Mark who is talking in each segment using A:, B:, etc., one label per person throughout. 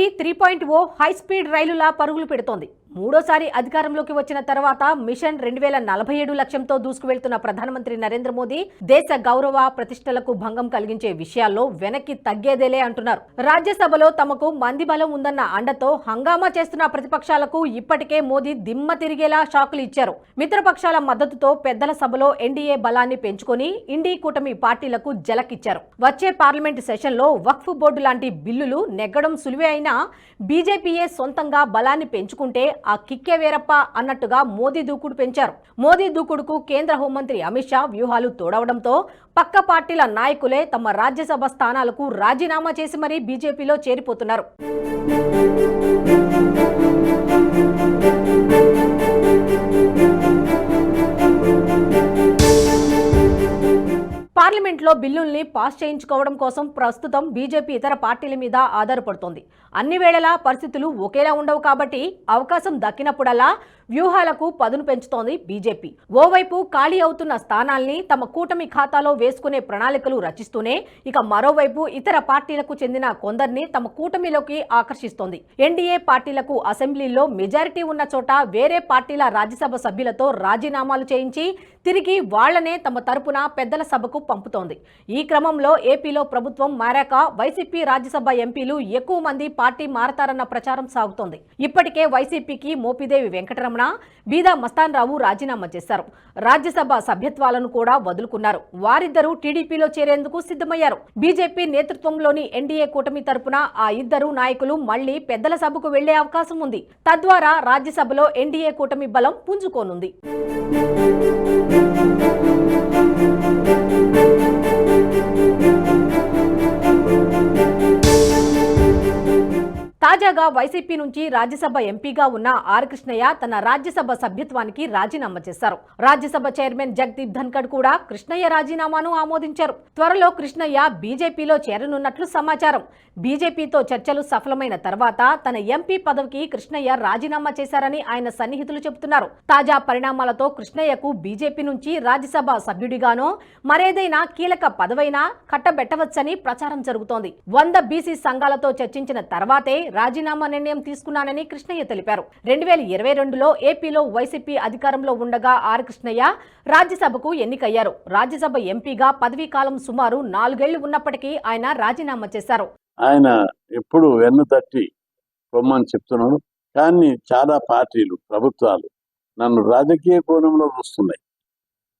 A: Modi three point O high speed రైలులా పరుగులు పెడుతోంది. మూడోసారి అధికారంలోకి వచ్చిన తర్వాత మిషన్ రెండు వేల నలభై ఏడు లక్ష్యంతో దూసుకువెళ్తున్న ప్రధానమంత్రి నరేంద్ర మోదీ దేశ గౌరవ ప్రతిష్టలకు భంగం కలిగించే విషయాల్లో వెనక్కి తగ్గేదేలే అంటున్నారు. రాజ్యసభలో తమకు మంది బలం ఉందన్న అండతో హంగామా చేస్తున్న ప్రతిపక్షాలకు ఇప్పటికే మోదీ దిమ్మ తిరిగేలా షాకులు ఇచ్చారు. మిత్రపక్షాల మద్దతుతో పెద్దల సభలో ఎన్డీఏ బలాన్ని పెంచుకొని ఇండీ కూటమి పార్టీలకు జలకిచ్చారు. వచ్చే పార్లమెంటు సెషన్లో వక్ఫ్ బోర్డు లాంటి బిల్లులు నెగ్గడం సులువే అయిన బీజేపీయే సొంతంగా బలాన్ని పెంచుకుంటే ఆ కిక్కే వేరప్ప అన్నట్టుగా మోదీ దూకుడు పెంచారు. మోదీ దూకుడుకు కేంద్ర హోంమంత్రి అమిత్ షా వ్యూహాలు తోడవడంతో పక్క పార్టీల నాయకులే తమ రాజ్యసభ స్థానాలకు రాజీనామా చేసి మరీ బీజేపీలో చేరిపోతున్నారు. పార్లమెంట్లో బిల్లుల్ని పాస్ చేయించుకోవడం కోసం ప్రస్తుతం బీజేపీ ఇతర పార్టీల మీద ఆధారపడుతోంది. అన్ని వేళలా పరిస్థితులు ఒకేలా ఉండవు కాబట్టి అవకాశం దక్కినప్పుడల్లా వ్యూహాలకు పదును పెంచుతోంది బీజేపీ. ఓవైపు ఖాళీ అవుతున్న స్థానాల్ని తమ కూటమి ఖాతాలో వేసుకునే ప్రణాళికలు రచిస్తూనే ఇక మరోవైపు ఇతర పార్టీలకు చెందిన కొందరిని తమ కూటమిలోకి ఆకర్షిస్తోంది. ఎన్డీఏ పార్టీలకు అసెంబ్లీలో మెజారిటీ ఉన్న చోట వేరే పార్టీల రాజ్యసభ సభ్యులతో రాజీనామాలు చేయించి తిరిగి వాళ్ళనే తమ తరపున పెద్దల సభకు పంపుతోంది. ఈ క్రమంలో ఏపీలో ప్రభుత్వం మారాక వైసీపీ రాజ్యసభ ఎంపీలు ఎక్కువ మంది పార్టీ మారతారన్న ప్రచారం సాగుతోంది. ఇప్పటికే వైసీపీకి మోపిదేవి వెంకటరమణ బీదా మస్తాన్ రావు రాజీనామా చేశారు. రాజ్యసభ సభ్యత్వాలను కూడా వదులుకున్నారు. వారిద్దరూ టీడీపీలో చేరేందుకు సిద్ధమయ్యారు. బీజేపీ నేతృత్వంలోని ఎన్డీఏ కూటమి తరపున ఆ ఇద్దరు నాయకులు మళ్ళీ పెద్దల సభకు వెళ్ళే అవకాశం ఉంది. తద్వారా రాజ్యసభలో ఎన్డీఏ కూటమి బలం పుంజుకోనుంది. తాజాగా వైసీపీ నుంచి రాజ్యసభ ఎంపీగా ఉన్న ఆర్ కృష్ణయ్య తన రాజ్యసభ సభ్యత్వానికి రాజీనామా చేశారు. రాజ్యసభ చైర్మన్ జగదీప్ ధన్కడ్ కూడా కృష్ణయ్య రాజీనామాను ఆమోదించారు. త్వరలో కృష్ణయ్య బీజేపీలో చేరనున్నట్లు సమాచారం. బీజేపీతో చర్చలు సఫలమైన తర్వాత తన ఎంపీ పదవికి కృష్ణయ్య రాజీనామా చేశారని ఆయన సన్నిహితులు చెబుతున్నారు. తాజా పరిణామాలతో కృష్ణయ్యకు బీజేపీ నుంచి రాజ్యసభ సభ్యుడిగానో మరేదైనా కీలక పదవైనా కట్టబెట్టవచ్చని ప్రచారం జరుగుతోంది. వంద బీసీ సంఘాలతో చర్చించిన తర్వాతే రాజీ రాజీనామా నిర్ణయం తీసుకున్నానని కృష్ణయ్య తెలిపారు. రెండు వేల ఇరవై రెండులో ఏపీలో వైసీపీ అధికారంలో ఉండగా ఆర్ కృష్ణయ్య రాజ్యసభకు ఎన్నికయ్యారు. రాజ్యసభ ఎంపీగా పదవీ కాలం సుమారు నాలుగేళ్ళు ఉన్నప్పటికీ ఆయన రాజీనామా చేశారు.
B: ఆయన ఎప్పుడు వెన్ను తట్టి పొమ్మని చెప్తున్నాడు. కానీ చాలా పార్టీలు ప్రభుత్వాలు నన్ను రాజకీయ కోణంలో చూస్తున్నాయి.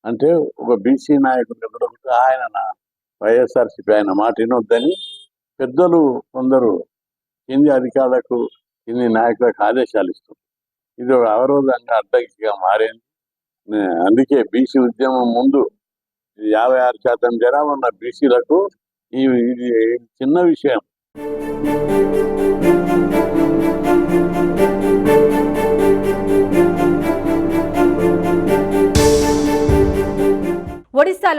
B: అంటే ఒక బీసీ నాయకుడు ఆయన వైఎస్ఆర్సీపీ ఆయన మాట వినొద్దని పెద్దలు కొందరు కింది అధికారులకు కింది నాయకులకు ఆదేశాలు ఇస్తుంది ఇది ఒక అవరోధంగా అడ్డంకిగా మారింది. అందుకే బీసీ ఉద్యమం ముందు యాభై ఆరు శాతం జనాభా ఉన్న బీసీలకు ఈ ఇది చిన్న విషయం.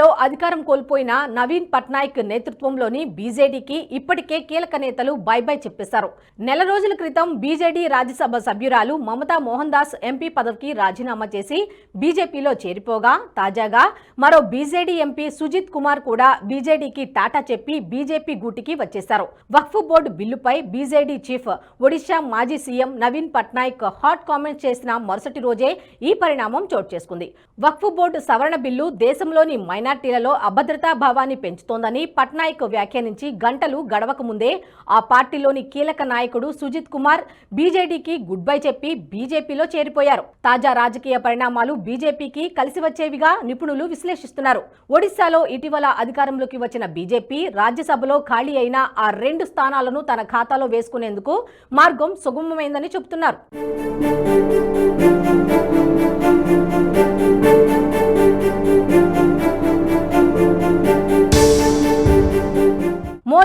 A: ఒడిశాలో అధికారం కోల్పోయిన నవీన్ పట్నాయక్ నేతృత్వంలోని బీజేడీకి ఇప్పటికే కీలక నేతలు బై బై చెప్పేశారు. నెల రోజుల క్రితం బీజేడీ రాజ్యసభ సభ్యురాలు మమతా మోహన్ దాస్ ఎంపీ పదవికి రాజీనామా చేసి బీజేపీలో చేరిపోగా తాజాగా మరో బీజేడీ ఎంపీ సుజిత్ కుమార్ కూడా బీజేడీకి టాటా చెప్పి బీజేపీ గూటికి వచ్చేశారు. వక్ఫ్ బోర్డు బిల్లుపై బీజేడీ చీఫ్ ఒడిశా మాజీ CM Naveen Patnaik hot comments చేసిన మరుసటి రోజే ఈ పరిణామం చోటు చేసుకుంది. వక్ఫ్ బోర్డు సవరణ బిల్లు దేశంలోని పార్టీలలో అభద్రతా భావాన్ని పెంచుతోందని పట్నాయక్ వ్యాఖ్యానించి గంటలు గడవక ముందే ఆ పార్టీలోని కీలక నాయకుడు సుజిత్ కుమార్ బీజేడీకి గుడ్ బై చెప్పి బీజేపీలో చేరిపోయారు. తాజా రాజకీయ పరిణామాలు బీజేపీకి కలిసి వచ్చేవిగా నిపుణులు విశ్లేషిస్తున్నారు. ఒడిశాలో ఇటీవల అధికారంలోకి వచ్చిన బీజేపీ రాజ్యసభలో ఖాళీ అయిన ఆ రెండు స్థానాలను తన ఖాతాలో వేసుకునేందుకు మార్గం సుగమమైందని చెబుతున్నారు.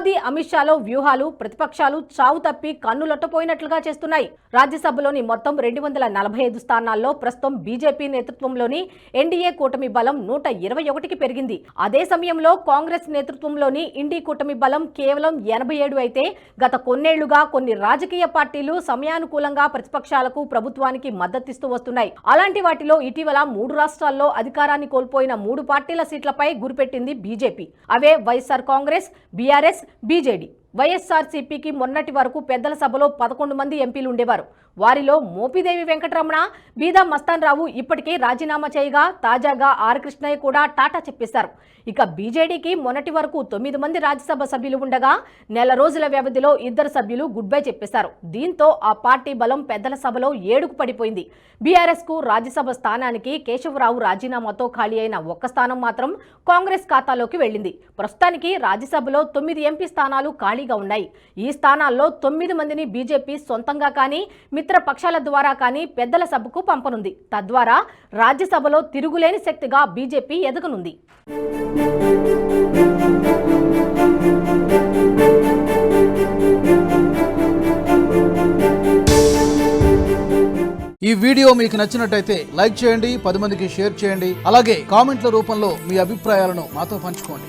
A: మోదీ అమిత్ షాలో వ్యూహాలు ప్రతిపక్షాలు చావు తప్పి కన్నులొట్టపోయినట్లుగా చేస్తున్నాయి. రాజ్యసభలోని మొత్తం రెండు వందల నలభై ఐదు స్థానాల్లో ప్రస్తుతం బీజేపీ నేతృత్వంలోని ఎన్డీఏ కూటమి బలం నూట ఇరవై ఒకటికి పెరిగింది. అదే సమయంలో కాంగ్రెస్ నేతృత్వంలోని ఇండి కూటమి బలం కేవలం ఎనభై ఏడు అయితే గత కొన్నేళ్ళుగా కొన్ని రాజకీయ పార్టీలు సమయానుకూలంగా ప్రతిపక్షాలకు ప్రభుత్వానికి మద్దతిస్తూ వస్తున్నాయి. అలాంటి వాటిలో ఇటీవల మూడు రాష్ట్రాల్లో అధికారాన్ని కోల్పోయిన మూడు పార్టీల సీట్లపై గురిపెట్టింది బీజేపీ. అవే వైఎస్ఆర్ కాంగ్రెస్ బీఆర్ఎస్ బీజేడీ వైఎస్ఆర్సీపీకి మొన్నటి వరకు పెద్దల సభలో పదకొండు మంది ఎంపీలు ఉండేవారు. వారిలో మోపిదేవి వెంకటరమణ బీదా మస్తాన్ రావు ఇప్పటికే రాజీనామా చేయగా తాజాగా ఆర్ కృష్ణయ్య కూడా టాటా చెప్పేశారు. ఇక బీజేడీకి మొన్నటి వరకు తొమ్మిది మంది రాజ్యసభ సభ్యులు ఉండగా నెల రోజుల వ్యవధిలో ఇద్దరు సభ్యులు గుడ్ బై చెప్పేశారు. దీంతో ఆ పార్టీ బలం పెద్దల సభలో ఏడుకు పడిపోయింది. బీఆర్ఎస్కు రాజ్యసభ స్థానానికి కేశవరావు రాజీనామాతో ఖాళీ అయిన ఒక్క స్థానం మాత్రం కాంగ్రెస్ ఖాతాలోకి వెళ్ళింది. ప్రస్తుతానికి రాజ్యసభలో తొమ్మిది ఎంపీ స్థానాలు ఖాళీగా ఉన్నాయి. ఈ స్థానాల్లో తొమ్మిది మందిని బీజేపీ సొంతంగా కానీ మిత్రపక్షాల ద్వారా కానీ పెద్దల సభకు పంపనుంది. తద్వారా రాజ్యసభలో తిరుగులేని శక్తిగా బీజేపీ ఎదగనుంది.
C: ఈ వీడియో మీకు నచ్చినట్టయితే లైక్ చేయండి పది మందికి షేర్ చేయండి. అలాగే కామెంట్ల రూపంలో మీ అభిప్రాయాలను మాతో పంచుకోండి.